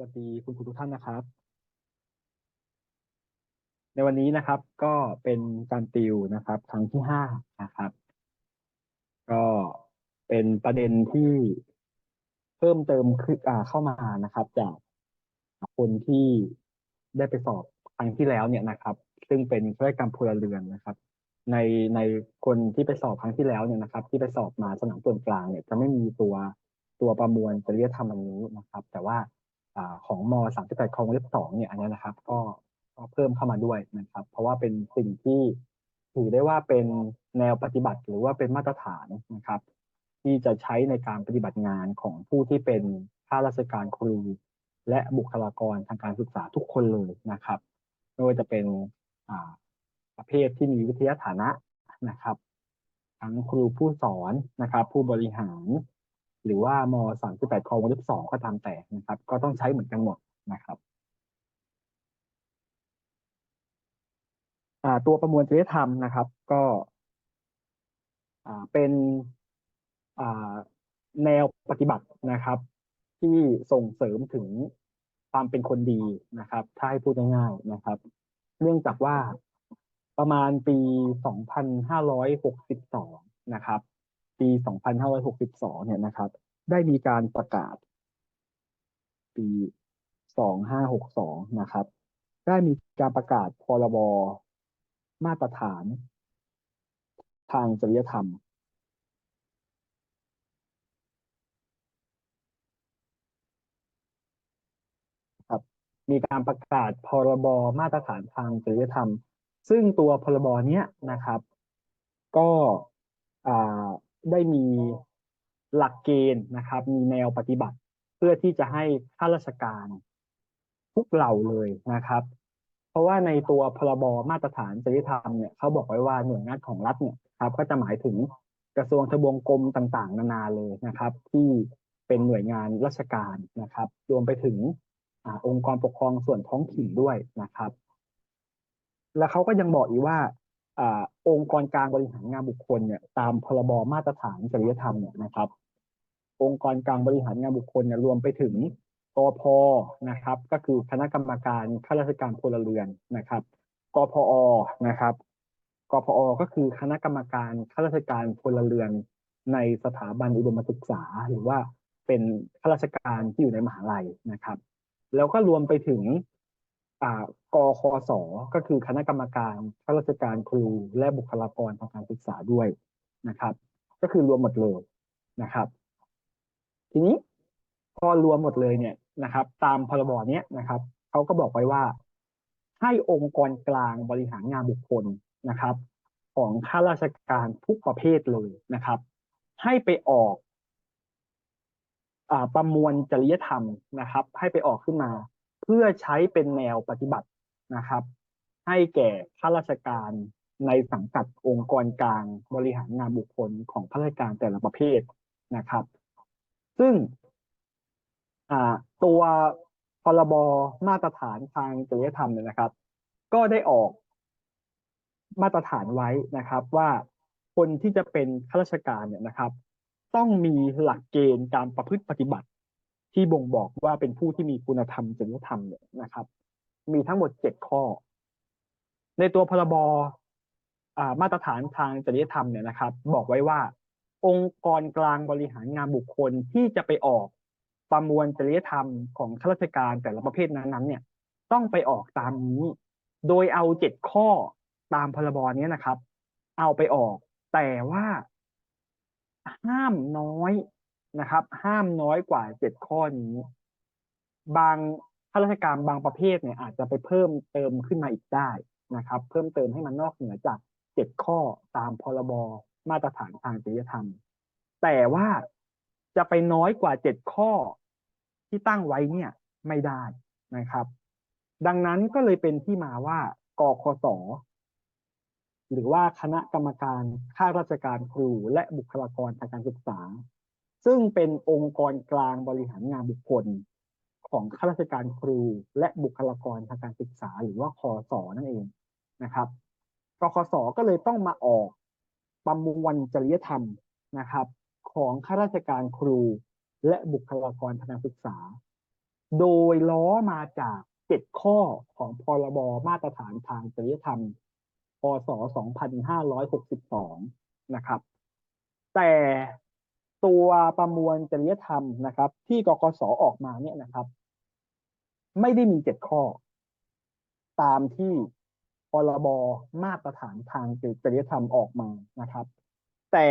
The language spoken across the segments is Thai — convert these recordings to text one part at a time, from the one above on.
วัสดีคุณครูทุกท่านนะครับ ในวันนี้นะครับก็เป็นการติวนะครับครั้งที่ห้านะครับ ก็เป็นประเด็นที่เพิ่มเติมขึ้นอ่าเข้ามานะครับ จากคนที่ได้ไปสอบครั้งที่แล้วเนี่ยนะครับ ซึ่งเป็นข้าราชการพลเรือนนะครับ ในในคนที่ไปสอบครั้งที่แล้วเนี่ยนะครับ ที่ไปสอบมาสนามส่วนกลางเนี่ยจะไม่มีตัวตัวประมวลจริยธรรมอันนี้นะครับ แต่ว่า ของม 38คองเล็บสองเนี่ยอันนี้นะครับ ก็ก็เพิ่มเข้ามาด้วยนะครับ เพราะว่าเป็นสิ่งที่ถือได้ว่าเป็นแนวปฏิบัติหรือว่าเป็นมาตรฐานนะครับ ที่จะใช้ในการปฏิบัติงานของผู้ที่เป็นข้าราชการครู และบุคลากรทางการศึกษาทุกคนเลยนะครับไม่ว่าจะเป็นประเภทที่มีวิทยาฐานะนะครับ ทั้งครูผู้สอนนะครับ ผู้บริหาร หรือว่าม38คองวงเล็บสองก็ตามแต่นะครับ ก็ต้องใช้เหมือนกันหมดนะครับตัวประมวลจริยธรรมนะครับ ก็เป็นแนวปฏิบัตินะครับ ที่ส่งเสริมถึงความเป็นคนดีนะครับ ถ้าให้พูดง่ายๆนะครับ เนื่องจากว่าประมาณปี 2562 นะครับ ปี 2562 เนี่ยนะครับ ได้มีการประกาศ ปี 2562 นะครับ ได้มีการประกาศพรบมาตรฐาน ทางจริยธรรม ครับ มีการประกาศพรบมาตรฐานทางจริยธรรม ซึ่งตัวพรบเนี้ยนะครับ ก็อ่า ได้มีหลักเกณฑ์นะครับ มีแนวปฏิบัติ เพื่อที่จะให้ข้าราชการทุกเหล่าเลยนะครับ เพราะว่าในตัวพรบมาตรฐานจริยธรรมเนี่ยเขาบอกไว้ว่าหน่วยงานของรัฐเนี่ยครับ ก็จะหมายถึงกระทรวงทบวงกรมต่างๆ นานาเลยนะครับ ที่เป็นหน่วยงานราชการนะครับ รวมไปถึงอองค์กรปกครองส่วนท้องถิ่นด้วยนะครับ แล้วเขาก็ยังบอกอีกว่า อองค์กรกลางบริหารงานบุคคลเนี่ยตามพรบมาตรฐานจริยธรรมเนี่ยนะครับ องค์กรกลางบริหารงานบุคคลเนี่ยรวมไปถึงกพนะครับ ก็คือคณะกรรมการข้าราชการพลเรือนนะครับกพอนะครับกพอก็คือคณะกรรมการข้าราชการพลเรือนในสถาบันอุดมศึกษา หรือว่าเป็นข้าราชการที่อยู่ในมหาลัยนะครับ แล้วก็รวมไปถึง กคสก็คือคณะกรรมการข้าราชการครู และบุคลากรทางการศึกษาด้วยนะครับ ก็คือรวมหมดเลยนะครับ ทีนี้พอรวมหมดเลยเนี่ยนะครับ ตามพรบเนี้ยนะครับเขาก็บอกไว้ว่า ให้องค์กรกลางบริหารงานบุคคลนะครับ ของข้าราชการทุกประเภทเลยนะครับ ให้ไปออกอ่าประมวลจริยธรรมนะครับ ให้ไปออกขึ้นมา เพื่อใช้เป็นแนวปฏิบัตินะครับ ให้แก่ข้าราชการในสังกัดองค์กรกลางบริหารงานบุคคลของข้าราชการแต่ละประเภทนะครับ ซึ่งตัวพรบมาตรฐานทางจริยธรรมเนี่ยนะครับ ก็ได้ออกมาตรฐานไว้นะครับ ว่าคนที่จะเป็นข้าราชการเนี่ยนะครับ ต้องมีหลักเกณฑ์การประพฤติปฏิบัติ ที่บ่งบอกว่าเป็นผู้ที่มีคุณธรรมจริยธรรมเนี่ยนะครับ มีทั้งหมดเจ็ดข้อ ในตัวพรบามาตรฐานทางจริยธรรมเนี่ยนะครับ บอกไว้ว่า องค์กรกลางบริหารงานบุคคลที่จะไปออกประมวลจริยธรรมของข้าราชการแต่ละประเภทนั้นๆ เนี่ย ต้องไปออกตามนี้ โดยเอาเจ็ดข้อตามพรบนี้นะครับ เอาไปออก แต่ว่าห้ามน้อย นะครับ ห้ามน้อยกว่าเจ็ดข้อนี้ บางข้าราชการบางประเภทเนี่ยอาจจะไปเพิ่มเติมขึ้นมาอีกได้นะครับ เพิ่มเติมให้มันนอกเหนือจากเจ็ดข้อตามพรบมาตรฐานทางจริยธรรม แต่ว่าจะไปน้อยกว่าเจ็ดข้อที่ตั้งไว้เนี่ยไม่ได้นะครับ ดังนั้นก็เลยเป็นที่มาว่ากคสหรือว่าคณะกรรมการข้าราชการครูและบุคลากรทางการศึกษา ซึ่งเป็นองค์กรกลางบริหารงานบุคคล ของข้าราชการครู และบุคลากรทางการศึกษา หรือว่าคอสอนั่นเองนะครับกคสก็เลยต้องมาออกประมวลจริยธรรมนะครับ ของข้าราชการครู และบุคลากรทางการศึกษา โดยล้อมาจากเจ็ดข้อของพรบมาตรฐานทางจริยธรรม พศ 2562 นะครับ แต่ ตัวประมวลจริยธรรมนะครับ ที่กกสออกมาเนี่ยนะครับ ไม่ได้มีเจ็ดข้อ ตามที่พรบมาตรฐานทางจริยธรรมออกมานะครับ แต่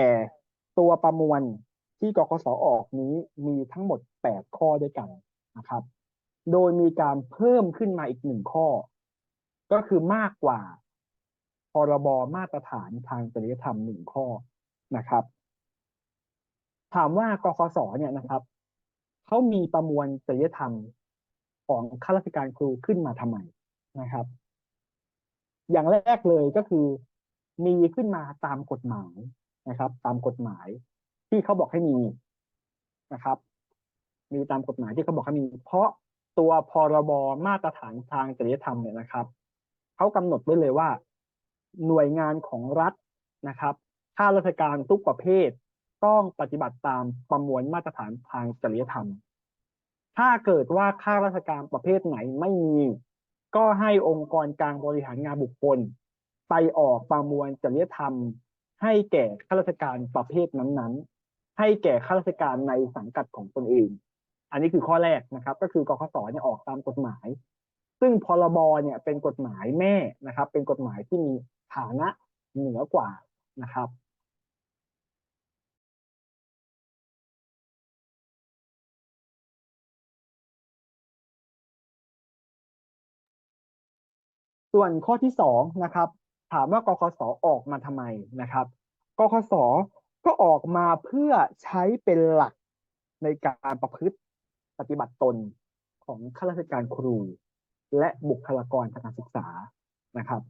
ตัวประมวลที่กกสออกนี้มีทั้งหมด8ข้อด้วยกันนะครับ โดยมีการเพิ่มขึ้นมาอีกหนึ่งข้อ ก็คือมากกว่าพรบมาตรฐานทางจริยธรรมหนึ่งข้อนะครับ ถามว่ากคสเนี่ยนะครับเขามีประมวลจริยธรรมของข้าราชการครูขึ้นมาทำไมนะครับ อย่างแรกเลยก็คือ มีขึ้นมาตามกฎหมายนะครับ ตามกฎหมายที่เขาบอกให้มีนะครับ มีตามกฎหมายที่เขาบอกให้มี เพราะตัวพรบมาตรฐานทางจริยธรรมเนี่ยนะครับเขากำหนดไว้เลยว่า หน่วยงานของรัฐนะครับข้าราชการทุกประเภท ต้องปฏิบัติตามประมวลมาตรฐานทางจริยธรรม ถ้าเกิดว่าข้าราชการประเภทไหนไม่มี ก็ให้องค์กรกลางบริหารงานบุคคล ไปออกประมวลจริยธรรม ให้แก่ข้าราชการประเภทนั้นๆ ให้แก่ข้าราชการในสังกัดของตนเอง อันนี้คือข้อแรกนะครับ ก็คือกคสเนี่ยออกตามกฎหมาย ซึ่งพรบเนี่ยเป็นกฎหมายแม่นะครับ เป็นกฎหมายที่มีฐานะเหนือกว่านะครับ ส่วนข้อที่สองนะครับถามว่ากคสออกมาทำไมนะครับกคสก็ออกมาเพื่อใช้เป็นหลักในการประพฤติปฏิบัติตนของข้าราชการครู และบุคลากรทางการศึกษานะครับ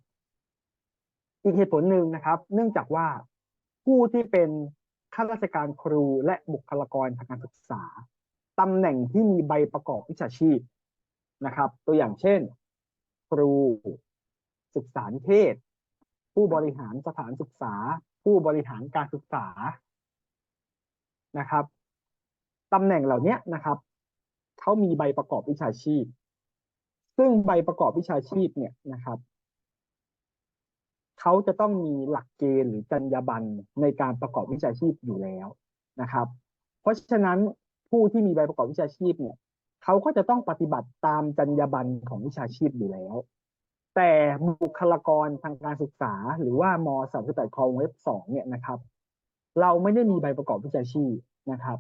อีกเหตุผลหนึ่งนะครับ เนื่องจากว่าผู้ที่เป็นข้าราชการครูและบุคลากรทางการศึกษาตำแหน่งที่มีใบประกอบวิชาชีพนะครับ ตัวอย่างเช่น ครู ศึกษานิเทศ ผู้บริหารสถานศึกษา ผู้บริหารการศึกษานะครับตำแหน่งเหล่านี้นะครับเขามีใบประกอบวิชาชีพ ซึ่งใบประกอบวิชาชีพเนี่ยนะครับเขาจะต้องมีหลักเกณฑ์หรือจรรยาบรรณในการประกอบวิชาชีพอยู่แล้วนะครับ เพราะฉะนั้นผู้ที่มีใบประกอบวิชาชีพเนี่ยเขาก็จะต้องปฏิบัติตามจรรยาบรรณของวิชาชีพอยู่แล้ว แต่บุคลากรทางการศึกษา หรือว่ามสามสิบแปดคองเว็บสองเนี่ยนะครับ เราไม่ได้มีใบประกอบวิชาชีพนะครับ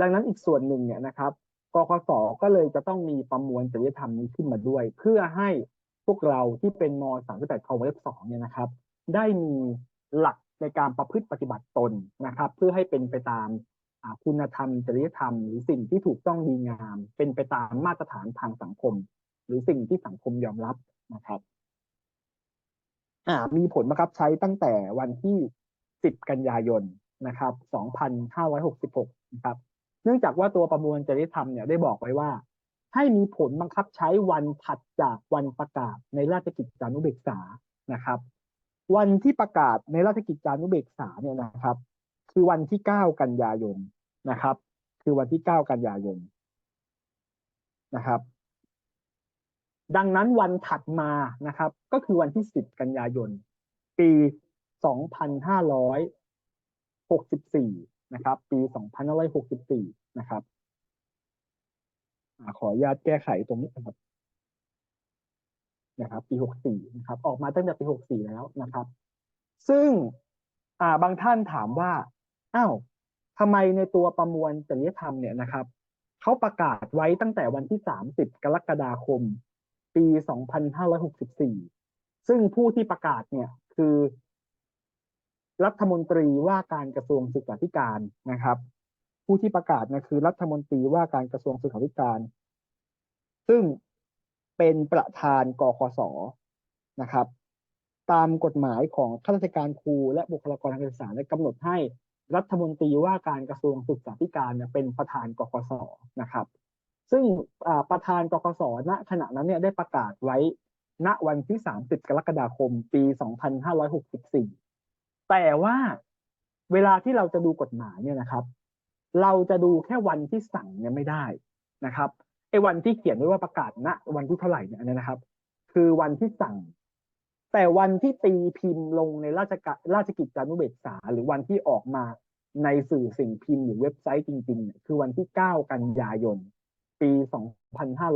ดังนั้นอีกส่วนหนึ่งเนี่ยนะครับกคสก็เลยจะต้องมีประมวลจริยธรรมนี้ขึ้นมาด้วย เพื่อให้พวกเราที่เป็นมสามสิบแปดคองเว็บสองเนี่ยนะครับ ได้มีหลักในการประพฤติปฏิบัติตนนะครับ เพื่อให้เป็นไปตามคุณธรรม จริยธรรม หรือสิ่งที่ถูกต้องดีงาม เป็นไปตามมาตรฐานทางสังคม หรือสิ่งที่สังคมยอมรับนะครับ อ่ามีผลบังคับใช้ตั้งแต่วันที่ 10 กันยายนนะครับ 2566 นะครับ เนื่องจากว่าตัวประมวลจริยธรรมเนี่ยได้บอกไว้ว่า ให้มีผลบังคับใช้วันถัดจากวันประกาศในราชกิจจานุเบกษานะครับ วันที่ประกาศในราชกิจจานุเบกษาเนี่ยนะครับ คือวันที่ 9 กันยายนนะครับ คือวันที่ 9 กันยายนนะครับ ดังนั้นวันถัดมานะครับ ก็คือวันที่ 10 กันยายน ปี 2564 นะครับ ปี 2564 นะครับขออนุญาตแก้ไขตรงนี้นะครับนะครับ ปี 64 นะครับ ออกมาตั้งแต่ปี 64 แล้วนะครับ ซึ่งอ่าบางท่านถามว่าอ้าวทำไมในตัวประมวลจริยธรรมเนี่ยนะครับเขาประกาศไว้ตั้งแต่วันที่ 30 กรกฎาคม ปี 2564 ซึ่งผู้ที่ประกาศเนี่ยคือ รัฐมนตรีว่าการกระทรวงศึกษาธิการนะครับ ผู้ที่ประกาศนะคือ รัฐมนตรีว่าการกระทรวงศึกษาธิการ ซึ่งเป็นประธานกคสนะครับ ตามกฎหมายของข้าราชการครูและบุคลากรทางการศึกษาได้กำหนดให้รัฐมนตรีว่าการกระทรวงศึกษาธิการเป็นประธานกกสนะครับ ซึ่งประธานกกสณขณะนั้นเนี่ยได้ประกาศไว้ ณวันที่ 30 กรกฎาคม ปี 2564 แต่ว่าเวลาที่เราจะดูกฎหมายเนี่ยนะครับ เราจะดูแค่วันที่สั่งเนี่ยไม่ได้นะครับไอ้วันที่เขียนไว้ว่าประกาศณวันที่เท่าไหร่เนี่ยนนะครับ คือวันที่สั่ง แต่วันที่ตีพิมพ์ลงในราชกราชกิจจานุเบกษา หรือวันที่ออกมาในสื่อสิ่งพิมพ์หรือเว็บไซต์จริงๆเนี่ยคือวันที่ 9 กันยายน ปี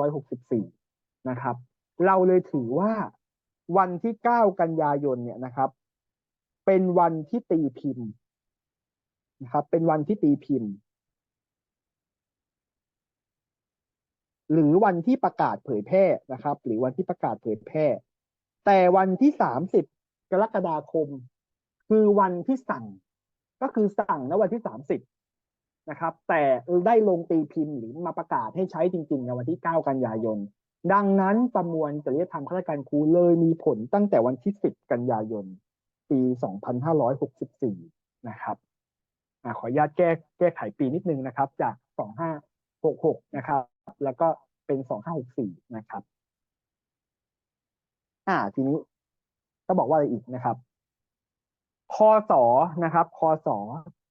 2564 นะครับ เราเลยถือว่าวันที่ 9 กันยายนเนี่ยนะครับ เป็นวันที่ตีพิมพ์นะครับ เป็นวันที่ตีพิมพ์ หรือวันที่ประกาศเผยแพร่นะครับ หรือวันที่ประกาศเผยแพร่ แต่วันที่ 30 กรกฎาคม คือวันที่สั่ง ก็คือสั่งณวันที่ 30 นะครับ แต่ได้ลงตีพิมพ์หรือมาประกาศให้ใช้จริง ๆ ในวันที่ 9 กันยายน ดังนั้นประมวลจริยธรรมข้าราชการครูเลยมีผลตั้งแต่วันที่ 10 กันยายน ปี 2564 นะครับอขออนุญาตแก้แก้ไขปีนิดนึงนะครับ จาก 2566 นะครับ แล้วก็เป็น 2564 นะครับ อ่า ทีนี้ก็บอกว่าอะไรอีกนะครับคอสอนะครับคอสอ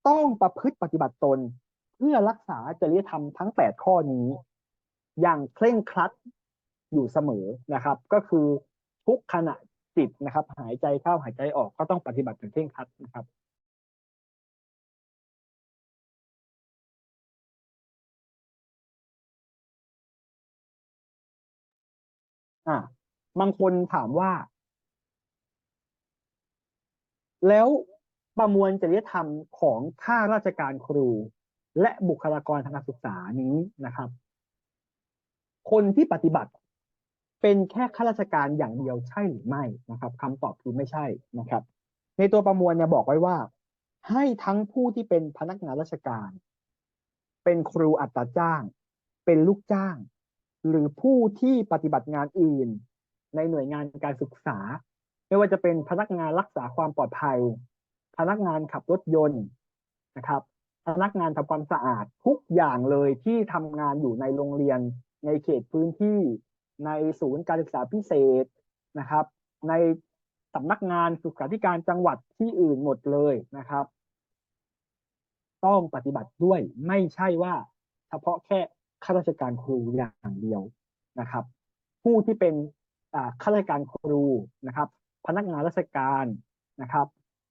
ต้องประพฤติปฏิบัติตน เพื่อรักษาจริยธรรมทั้ง 8 ข้อนี้ อย่างเคร่งครัดอยู่เสมอนะครับ ก็คือทุกขณะจิตนะครับ หายใจเข้าหายใจออกก็ต้องปฏิบัติอย่างเคร่งครัดนะครับอ่าบางคนถามว่า แล้วประมวลจริยธรรมของข้าราชการครู และบุคลากรทางการศึกษานี้นะครับ คนที่ปฏิบัติเป็นแค่ข้าราชการอย่างเดียวใช่หรือไม่นะครับคำตอบคือไม่ใช่นะครับ ในตัวประมวลเนี่ยบอกไว้ว่า ให้ทั้งผู้ที่เป็นพนักงานราชการ เป็นครูอัตราจ้าง เป็นลูกจ้าง หรือผู้ที่ปฏิบัติงานอื่น ในหน่วยงานการศึกษา ไม่ว่าจะเป็นพนักงานรักษาความปลอดภัย พนักงานขับรถยนต์นะครับ พนักงานทำความสะอาดทุกอย่างเลยที่ทำงานอยู่ในโรงเรียน ในเขตพื้นที่ในศูนย์การศึกษาพิเศษนะครับ ในสำนักงานสุขาธิการจังหวัดที่อื่นหมดเลยนะครับ ต้องปฏิบัติด้วยไม่ใช่ว่าเฉพาะแค่ข้าราชการครูอย่างเดียวนะครับ ผู้ที่เป็นข้าราชการครูนะครับ พนักงานราชการนะครับ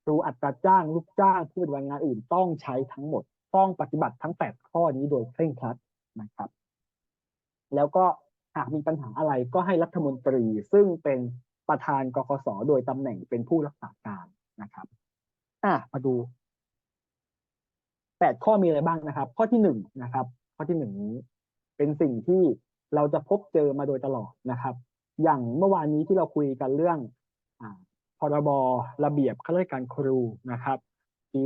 ครูอัตราจ้างลูกจ้างผู้ปฏิบัติงานอื่นต้องใช้ทั้งหมด ต้องปฏิบัติทั้ง 8 ข้อนี้โดยเคร่งครัดนะครับ แล้วก็หากมีปัญหาอะไรก็ให้รัฐมนตรี ซึ่งเป็นประธานกกสโดยตำแหน่งเป็นผู้รักษาการนะครับอะมาดูแปดข้อมีอะไรบ้างนะครับ ข้อที่หนึ่งนะครับ ข้อที่หนึ่งนี้ เป็นสิ่งที่เราจะพบเจอมาโดยตลอดนะครับ อย่างเมื่อวานนี้ที่เราคุยกันเรื่อง พรบระเบียบข้าราชการครูนะครับปี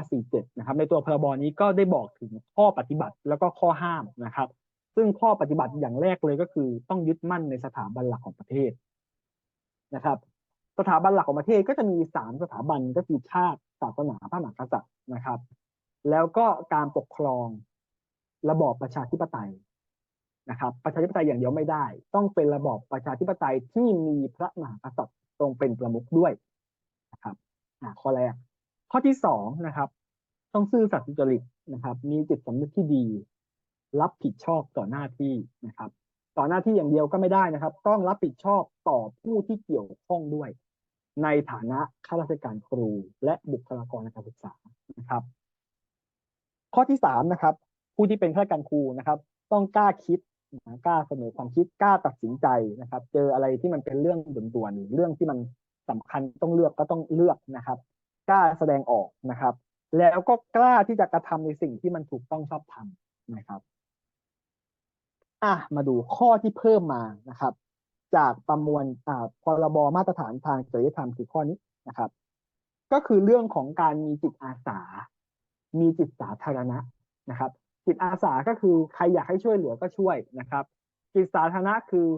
2547 นะครับ ในตัวพรบนี้ก็ได้บอกถึงข้อปฏิบัติแล้วก็ข้อห้ามนะครับ ซึ่งข้อปฏิบัติอย่างแรกเลยก็คือต้องยึดมั่นในสถาบันหลักของประเทศนะครับ สถาบันหลักของประเทศก็จะมีสามสถาบันก็คือชาติศาสนาพระมหากษัตริย์นะครับ แล้วก็การปกครองระบอบประชาธิปไตยนะครับ ประชาธิปไตยอย่างเดียวไม่ได้ ต้องเป็นระบอบประชาธิปไตยที่มีพระมหากษัตริย์ ทรงเป็นประมุขด้วยนะครับข้อแรก ข้อที่สองนะครับ ต้องซื่อสัตย์สุจริตนะครับ มีจิตสำนึกที่ดี รับผิดชอบต่อหน้าที่นะครับ ต่อหน้าที่อย่างเดียวก็ไม่ได้นะครับ ต้องรับผิดชอบต่อผู้ที่เกี่ยวข้องด้วย ในฐานะข้าราชการครู และบุคลากรทางการศึกษานะครับ ข้อที่สามนะครับ ผู้ที่เป็นข้าราชการครูนะครับ ต้องกล้าคิด นะกล้าเสนอความคิดกล้าตัดสินใจนะครับ เจออะไรที่มันเป็นเรื่องด่วนๆเรื่องที่มันสำคัญต้องเลือกก็ต้องเลือกนะครับ กล้าแสดงออกนะครับ แล้วก็กล้าที่จะกระทำในสิ่งที่มันถูกต้องชอบธรรมนะครับอะมาดูข้อที่เพิ่มมานะครับ จากประมวลอ่าพรบมาตรฐานทางจริยธรรมคือข้อนี้นะครับ ก็คือเรื่องของการมีจิตอาสา มีจิตสาธารณะนะครับ จิตอาสาก็คือใครอยากให้ช่วยเหลือก็ช่วยนะครับ จิตสาธารณะคือ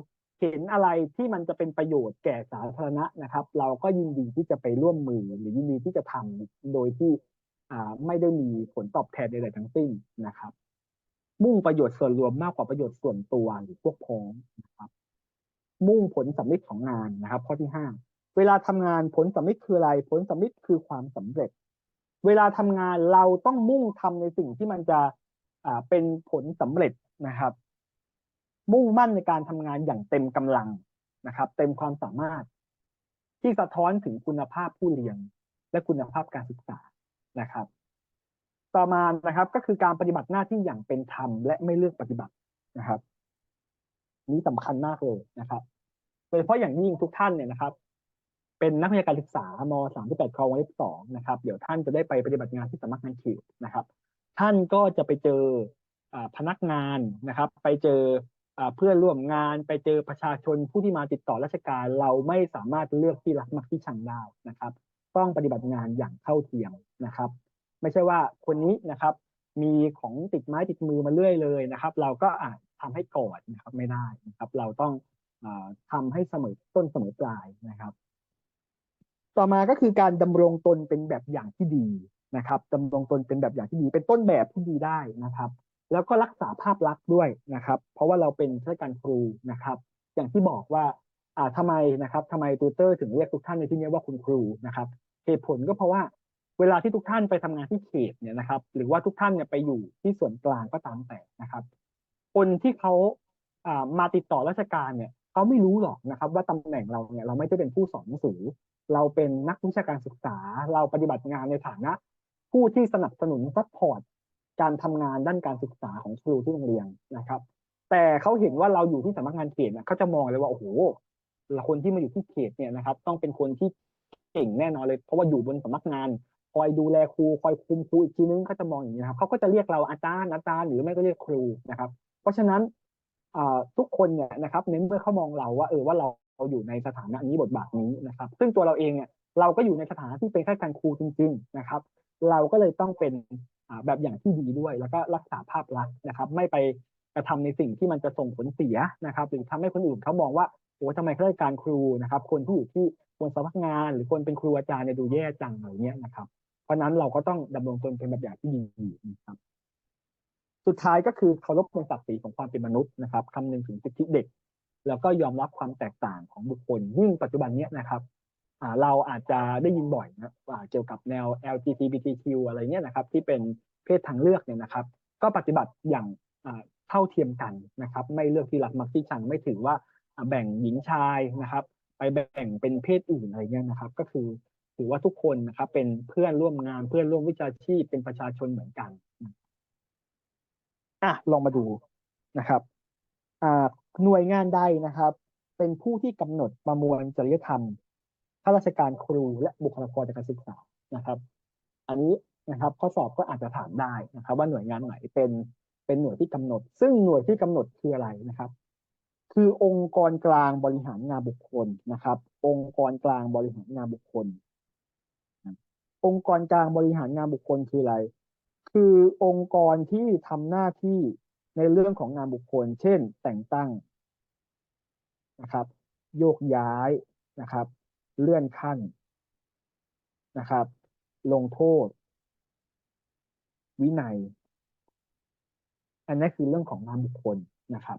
เห็นอะไรที่มันจะเป็นประโยชน์แก่สาธารณะนะครับ เราก็ยินดีที่จะไปร่วมมือหรือยินดีที่จะทำโดยที่อ่าไม่ได้มีผลตอบแทนใดๆทั้งสิ้นนะครับ มุ่งประโยชน์ส่วนรวมมากกว่าประโยชน์ส่วนตัวหรือพวกพ้องนะครับ มุ่งผลสำลิดของงานนะครับ ข้อที่ห้าเวลาทำงานผลสำลิดคืออะไร ผลสำลิดคือความสำเร็จ เวลาทำงานเราต้องมุ่งทำในสิ่งที่มันจะ เป็นผลสำเร็จนะครับ มุ่งมั่นในการทำงานอย่างเต็มกำลังนะครับ เต็มความสามารถ ที่สะท้อนถึงคุณภาพผู้เรียน และคุณภาพการศึกษานะครับ ต่อมานะครับก็คือการปฏิบัติหน้าที่อย่างเป็นธรรมและไม่เลือกปฏิบัตินะครับ นี้สำคัญมากเลยนะครับโดยเฉพาะอย่างยิ่งทุกท่านเนี่ยนะครับ เป็นนักวิชาการศึกษามสามที่แปดครองวันที่สองนะครับ เดี๋ยวท่านจะได้ไปปฏิบัติงานที่สำนักงานเขตนะครับ ท่านก็จะไปเจอพนักงานนะครับ ไปเจอเพื่อนร่วมงานไปเจอประชาชนผู้ที่มาติดต่อราชการ เราไม่สามารถเลือกที่รักมักที่ชังได้นะครับ ต้องปฏิบัติงานอย่างเท่าเทียมนะครับ ไม่ใช่ว่าคนนี้นะครับ มีของติดไม้ติดมือมาเรื่อยเลยนะครับ เราก็อาจทำให้กอดนะครับไม่ได้นะครับ เราต้องอาทำให้เสมอต้นเสมอปลายนะครับ ต่อมาก็คือการดำรงตนเป็นแบบอย่างที่ดี นะครับดำรงตนเป็นแบบอย่างที่ดี เป็นต้นแบบที่ดีได้นะครับ แล้วก็รักษาภาพลักษณ์ด้วยนะครับ เพราะว่าเราเป็นข้าราชการครูนะครับ อย่างที่บอกว่าอ่าทำไมนะครับทำไมตูเตอร์ถึงเรียกทุกท่านในที่นี้ว่าคุณครูนะครับเหตุผลก็เพราะว่าเวลาที่ทุกท่านไปทำงานที่เขตเนี่ยนะครับ หรือว่าทุกท่านเนี่ยไปอยู่ที่ส่วนกลางก็ตามแต่นะครับ คนที่เขาอ่ามาติดต่อราชการเนี่ยเขาไม่รู้หรอกนะครับ ว่าตำแหน่งเราเนี่ยเราไม่ได้เป็นผู้สอนหนังสือ เราเป็นนักวิชาการศึกษา เราปฏิบัติงานในฐานะ ผู้ที่สนับสนุนซัพพอร์ตการทำงานด้านการศึกษาของครูที่โรงเรียนนะครับ แต่เขาเห็นว่าเราอยู่ที่สำนักงานเขตเนี่ยเขาจะมองเลยว่าโอ้โหคนที่มาอยู่ที่เขตเนี่ยนะครับ ต้องเป็นคนที่เก่งแน่นอนเลย เพราะว่าอยู่บนสำนักงาน คอยดูแลครูคอยคุมครูอีกทีนึงเขาจะมองอย่างนี้นะครับเขาก็จะเรียกเราอาจารย์อาจารย์หรือไม่ก็เรียกครูนะครับ เพราะฉะนั้นทุกคนเนี่ยนะครับ เน้นเมื่อเขามองเราว่าเออว่าเราเราอยู่ในสถานะนี้บทบาทนี้นะครับ ซึ่งตัวเราเองเนี่ย เราก็อยู่ในสถานะที่เป็นข้าราชการครูจริง ๆนะครับ เราก็เลยต้องเป็นแบบอย่างที่ดีด้วย แล้วก็รักษาภาพลักษณ์นะครับ ไม่ไปกระทำในสิ่งที่มันจะส่งผลเสียนะครับ หรือทำให้คนอื่นเขามองว่าโอ้ทำไมข้าราชการครูนะครับ คนที่อยู่ที่บนสำนักงาน หรือคนเป็นครูอาจารย์เนี่ยดูแย่จังอะไรเงี้ยนะครับ เพราะนั้นเราก็ต้องดำรงตนเป็นแบบอย่างที่ดีนะครับ สุดท้ายก็คือเคารพในศักดิ์ศรีของความเป็นมนุษย์นะครับคำนึงถึงสิทธิเด็ก แล้วก็ยอมรับความแตกต่างของบุคคลยิ่งปัจจุบันเนี้ยนะครับ เราอาจจะได้ยินบ่อยนะว่าเกี่ยวกับแนว LGBTQ อะไรเงี้ยนะครับ ที่เป็นเพศทางเลือกเนี่ยนะครับ ก็ปฏิบัติอย่างเท่าเทียมกันนะครับ ไม่เลือกที่รักมักที่ชังไม่ถือว่าแบ่งหญิงชายนะครับ ไปแบ่งเป็นเพศอื่นอะไรเงี้ยนะครับ ก็คือถือว่าทุกคนนะครับ เป็นเพื่อนร่วมงานเพื่อนร่วมวิชาชีพเป็นประชาชนเหมือนกันอะลองมาดูนะครับอ่าหน่วยงานใดนะครับ เป็นผู้ที่กำหนดประมวลจริยธรรม ข้าราชการครูและบุคลากรทางการศึกษานะครับ อันนี้นะครับข้อสอบก็อาจจะถามได้นะครับ ว่าหน่วยงานไหนเป็นเป็นหน่วยที่กำหนด ซึ่งหน่วยที่กำหนดคืออะไรนะครับ คือองค์กรกลางบริหารงานบุคคลนะครับ องค์กรกลางบริหารงานบุคคล องค์กรกลางบริหารงานบุคคลคืออะไร คือองค์กรที่ทำหน้าที่ในเรื่องของงานบุคคล เช่น แต่งตั้งนะครับ โยกย้ายนะครับ เลื่อนขั้นนะครับ ลงโทษ วินัย อันนี้คือเรื่องของงานบุคคลนะครับ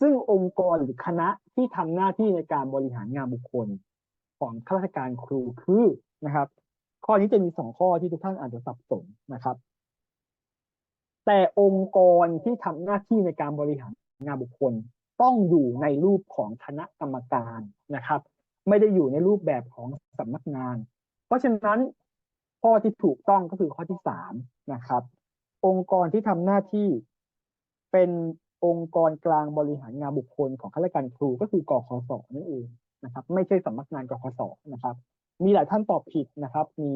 ซึ่งองค์กรหรือคณะที่ทำหน้าที่ในการบริหารงานบุคคลของข้าราชการครูคือนะครับ ข้อนี้จะมีสองข้อที่ทุกท่านอาจจะสับสนนะครับ แต่องค์กรที่ทำหน้าที่ในการบริหารงานบุคคลต้องอยู่ในรูปของคณะกรรมการนะครับ ไม่ได้อยู่ในรูปแบบของสำนักงาน เพราะฉะนั้นข้อที่ถูกต้องก็คือข้อที่สามนะครับ องค์กรที่ทำหน้าที่เป็นองค์กรกลางบริหารงานบุคคลของข้าราชการครูก็คือกคสนั่นเองนะครับ ไม่ใช่สำนักงานกคสนะครับ มีหลายท่านตอบผิดนะครับ มี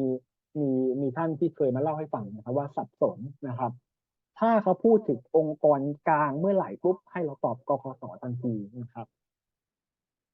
มีมีท่านที่เคยมาเล่าให้ฟังนะครับ ว่าสับสนนะครับ ถ้าเขาพูดถึงองค์กรกลางเมื่อไหร่ปุ๊บให้เราตอบกคสทันทีนะครับ